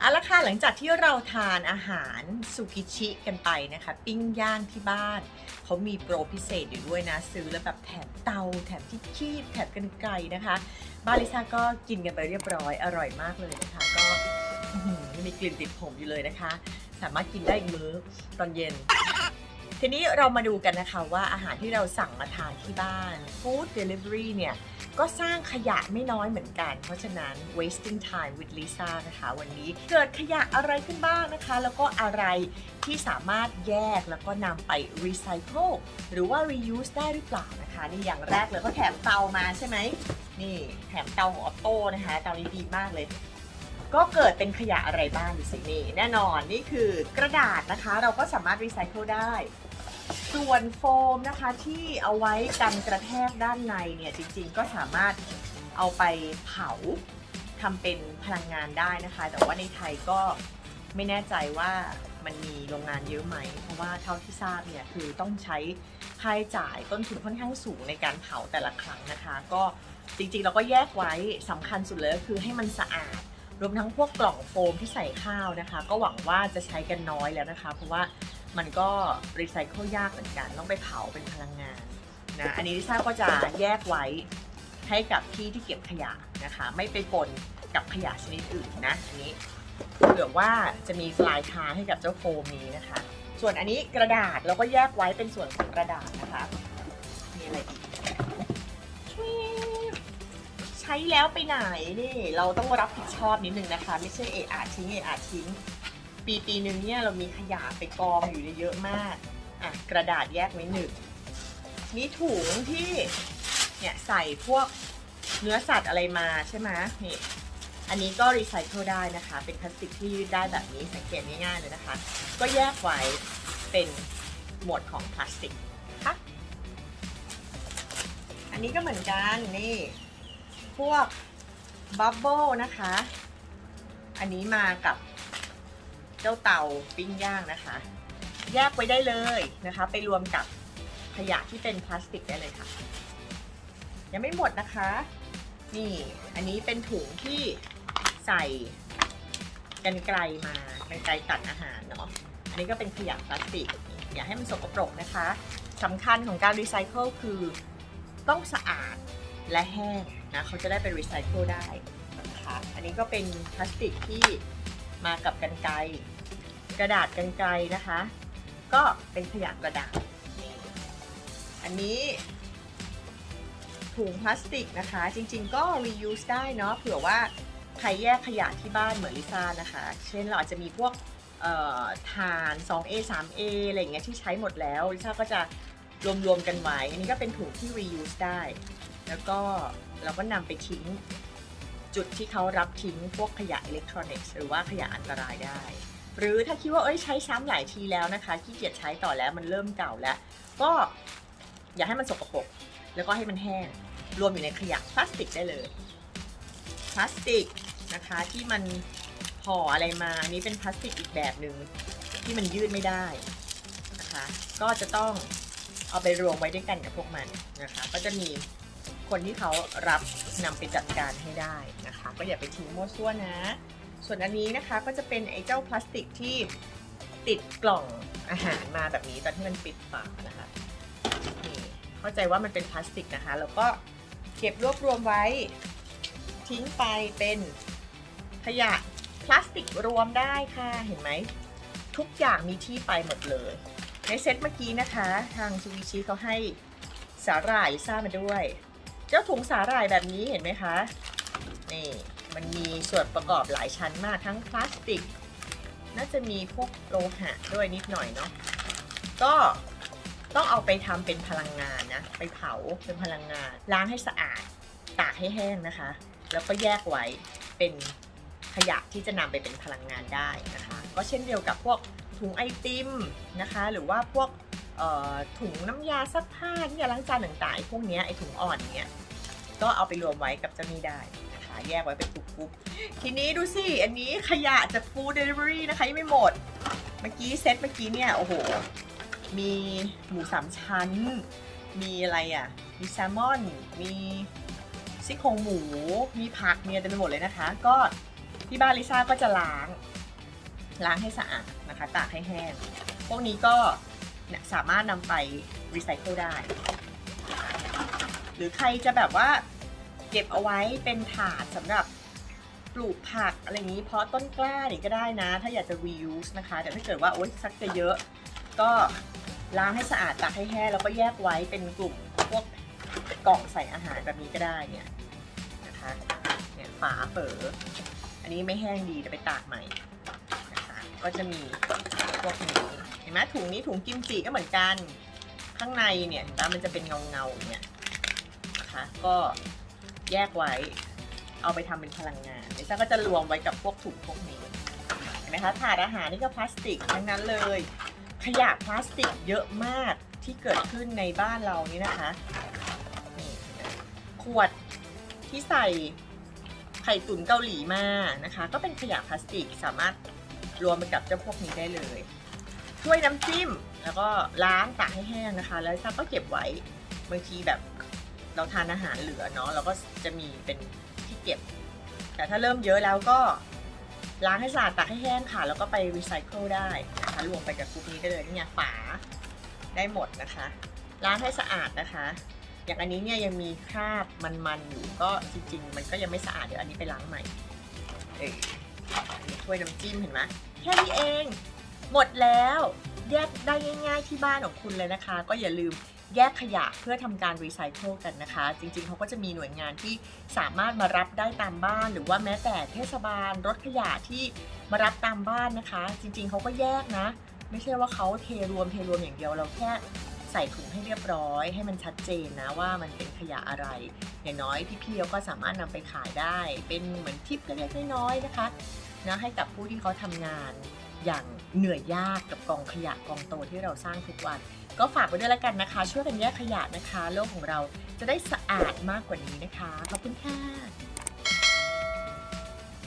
เอาละค่ะหลังจากที่เราทานอาหารสุกิชิกันไปนะคะ ปิ้งย่างที่บ้าน เขามีโปรพิเศษอยู่ด้วยนะ ซื้อแล้วแบบแถมเตา แถมที่คีบแถมกันไกลนะคะบานลิซาก็กินกันไปเรียบร้อยอร่อยมากเลยนะคะ ก็มีกลิ่นติดผมอยู่เลยนะคะ สามารถกินได้อีกมื้อตอนเย็น ทีนี้เรามาดูกันนะคะว่าอาหารที่เราสั่งมาทานที่บ้าน Food Delivery เนี่ย ก็สร้างขยะไม่น้อยเหมือนกัน เพราะฉะนั้น wasting time with Lisa นะคะ วันนี้เกิดขยะอะไรขึ้นบ้างนะคะ แล้วก็อะไรที่สามารถแยกแล้วก็นำไป recycle หรือว่า reuse ได้หรือเปล่านะคะ นี่อย่างแรกเลยก็แถมเตามาใช่ไหม นี่แถมเตาของออโต้นะคะ เตานี้ดีมากเลยก็เกิดเป็นขยะอะไรบ้างดูสินี่แน่นอนนี่คือกระดาษนะคะ เราก็สามารถรีไซเคิลได้ ส่วนโฟมนะคะที่เอาไว้กันกระแทกด้านในเนี่ยจริงๆก็สามารถเอาไปเผาทำเป็นพลังงานได้นะคะ แต่ว่าในไทยก็ไม่แน่ใจว่ามันมีโรงงานเยอะไหม เพราะว่าเท่าที่ทราบเนี่ยคือต้องใช้ค่าใช้จ่ายต้นทุนค่อนข้างสูงในการเผาแต่ละครั้งนะคะ ก็จริงๆเราก็แยกไว้สำคัญสุดเลยคือให้มันสะอาด รวมทั้งพวกกล่องโฟมที่ใส่ข้าวนะคะ ก็หวังว่าจะใช้กันน้อยแล้วนะคะ เพราะว่า มันก็รีไซเคิลยากเหมือนกัน ต้องไปเผาเป็นพลังงานนะอันนี้ลิซ่าก็จะแยกไว้ให้กับที่ที่เก็บขยะนะคะ ไม่ไปปนกับขยะชนิดอื่นนะอันนี้เผื่อว่าจะมีปลายทางให้กับเจ้าโฟมนี้นะคะ ส่วนอันนี้กระดาษเราก็แยกไว้เป็นส่วนของกระดาษนะคะมีอะไรอีกใช้แล้วไปไหนนี่ เราต้องรับผิดชอบนิดนึงนะคะ ไม่ใช่เอะอาทิ้งเอะอาทิ้ง ปีปีหนึ่งเนี่ยเรามีขยะไปกองอยู่เยอะมากอะกระดาษแยกไว้หนึ่งมีถุงที่เนี่ยใส่พวกเนื้อสัตว์อะไรมาใช่ไหมนี่อันนี้ก็รีไซเคิลได้นะคะ เป็นพลาสติกที่ยืดได้แบบนี้สังเกตง่ายๆเลยนะคะ ก็แยกไว้เป็นหมวดของพลาสติกค่ะอันนี้ก็เหมือนกันนี่ พวกบับเบิลนะคะ อันนี้มากับ เจ้าเตาปิ้งย่างนะคะ แยกไว้ได้เลยนะคะ ไปรวมกับขยะที่เป็นพลาสติกได้เลยค่ะ ยังไม่หมดนะคะ นี่อันนี้เป็นถุงที่ใส่กันไกลมากันไกลตัดอาหารเนาะอันนี้ก็เป็นขยะพลาสติก อย่าให้มันสกปรกนะคะสำคัญของการรีไซเคิลคือต้องสะอาดและแห้งนะเขาจะได้ไปรีไซเคิลได้นะคะอันนี้ก็เป็นพลาสติกที่ มากับกันไกลกระดาษกันไกลนะคะ ก็เป็นขยะกระดาษนี่อันนี้ถุงพลาสติกนะคะ จริงๆก็ reuse ได้เนาะเผื่อว่าใครแยกขยะที่บ้านเหมือนลิซ่านะคะ เช่นเราอาจจะมีพวกเอ่าน 2A 3A อะไรอย่างเงี้ยที่ใช้หมดแล้วลิซ่าก็จะรวมๆกันไว้ อันนี้ก็เป็นถุงที่ reuse ได้ แล้วก็เราก็นำไปทิ้ง จุดที่เขารับทิ้งพวกขยะอิเล็กทรอนิกส์หรือว่าขยะอันตรายได้ หรือถ้าคิดว่าเอ้ยใช้ซ้ำหลายทีแล้วนะคะขี้เกียจใช้ต่อแล้วมันเริ่มเก่าแล้ว ก็อย่าให้มันสกปรกแล้วก็ให้มันแห้งรวมอยู่ในขยะพลาสติกได้เลยพลาสติกนะคะที่มันห่ออะไรมาอันนี้เป็นพลาสติกอีกแบบหนึ่งที่มันยืดไม่ได้นะคะ ก็จะต้องเอาไปรวมไว้ด้วยกันกับพวกมันนะคะ ก็จะมี คนที่เขารับนำไปจัดการให้ได้นะคะ ก็อย่าไปทิ้งมั่วซั่วนะ ส่วนอันนี้นะคะก็จะเป็นไอ้เจ้าพลาสติกที่ติดกล่องอาหารมาแบบนี้ตอนที่มันปิดฝานะคะนี่เข้าใจว่ามันเป็นพลาสติกนะคะ แล้วก็เก็บรวบรวมไว้ทิ้งไปเป็นขยะพลาสติกรวมได้ค่ะเห็นไหมทุกอย่างมีที่ไปหมดเลย ในเซตเมื่อกี้นะคะ ทางซูวิชิเขาให้สาหร่ายซ่ามาด้วย เจ้าถุงสาหร่ายแบบนี้เห็นไหมคะ นี่มันมีส่วนประกอบหลายชั้นมากทั้งพลาสติก น่าจะมีพวกโลหะด้วยนิดหน่อยเนาะ ก็ต้องเอาไปทำเป็นพลังงานนะ ไปเผาเป็นพลังงาน ล้างให้สะอาด ตากให้แห้งนะคะ แล้วก็แยกไว้เป็นขยะที่จะนำไปเป็นพลังงานได้นะคะ ก็เช่นเดียวกับพวกถุงไอติมนะคะ หรือว่าพวกถุงน้ำยาซักผ้าที่ยาล้างจานต่างๆพวกนี้ไอถุงอ่อนเนี้ย ก็เอาไปรวมไว้กับเจ้านี้ได้นะคะแยกไว้เป็นกรุ๊ปๆทีนี้ดูสิ อันนี้ขยะจาก Food Delivery นะคะยังไม่หมด เมื่อกี้เซตเมื่อกี้เนี่ย โอ้โห มีหมูสามชั้น มีอะไรอะ มีแซลมอน มีซี่โครงหมู มีผักเนี่ยเต็มไปหมดเลยนะคะ ก็ที่บ้านลิซ่าก็จะล้าง ล้างให้สะอาดนะคะ ตากให้แห้ง พวกนี้ก็สามารถนำไปรีไซเคิลได้ หรือใครจะแบบว่าเก็บเอาไว้เป็นถาดสำหรับปลูกผักอะไรอย่างนี้เพราะต้นกล้าเนี่ยก็ได้นะ ถ้าอยากจะ reuse นะคะ แต่ถ้าเกิดว่าโอ๊ยสักจะเยอะ ก็ล้างให้สะอาดตากให้แห้งแล้วก็แยกไว้เป็นกลุ่มพวกกล่องใส่อาหารแบบนี้ก็ได้เนี่ยนะคะเนี่ยฝาเฝออันนี้ไม่แห้งดีเดี๋ยวไปตากใหม่นะคะก็จะมีพวกนี้เห็นไหมถุงนี้ถุงกิมจิก็เหมือนกันข้างในเนี่ยเห็นปะมันจะเป็นเงาเงาเนี่ย ก็แยกไว้ เอาไปทำเป็นพลังงานลิซ่าก็จะรวมไว้กับพวกถุงพวกนี้เห็นไหมคะถาดอาหารนี่ก็พลาสติกทั้งนั้นเลย ขยะพลาสติกเยอะมากที่เกิดขึ้นในบ้านเรานี่นะคะขวดที่ใส่ไข่ตุ๋นเกาหลีมานะคะ ก็เป็นขยะพลาสติกสามารถรวมไปกับเจ้าพวกนี้ได้เลยถ้วยน้ำจิ้มแล้วก็ล้างตากให้แห้งนะคะ แล้วซ่าก็เก็บไว้บางทีแบบ เราทานอาหารเหลือเนาะเราก็จะมีเป็นที่เก็บ แต่ถ้าเริ่มเยอะแล้วก็ล้างให้สะอาดตากให้แห้งค่ะ แล้วก็ไปรีไซเคิลได้นะคะรวมไปกับกรุ๊ปนี้ได้เลยนี่ไงฝาได้หมดนะคะ ล้างให้สะอาดนะคะ อย่างอันนี้เนี่ยยังมีคราบมันๆอยู่ก็จริงๆ มันก็ยังไม่สะอาดเดี๋ยวอันนี้ไปล้างใหม่เออนี่ถ้วยน้ำจิ้มเห็นไหมแค่นี้เอง หมดแล้ว แยกได้ง่ายๆที่บ้านของคุณเลยนะคะ ก็อย่าลืมแยกขยะเพื่อทำการรีไซเคิลกันนะคะ จริงๆ เขาก็จะมีหน่วยงานที่สามารถมารับได้ตามบ้าน หรือว่าแม้แต่เทศบาลรถขยะที่มารับตามบ้านนะคะ จริงๆ เขาก็แยกนะ ไม่ใช่ว่าเขาเทรวมเทรวมอย่างเดียวเราแค่ใส่ถุงให้เรียบร้อย ให้มันชัดเจนนะว่ามันเป็นขยะอะไร อย่างน้อยพี่ๆเขาก็สามารถนำไปขายได้ เป็นเหมือนทิปเล็กๆน้อยๆนะคะนะให้กับผู้ที่เขาทำงาน อย่างเหนื่อยยากกับกองขยะกองโตที่เราสร้างทุกวัน ก็ฝากไว้ด้วยแล้วกันนะคะ ช่วยกันแยกขยะนะคะ โลกของเราจะได้สะอาดมากกว่านี้นะคะ ขอบคุณค่ะ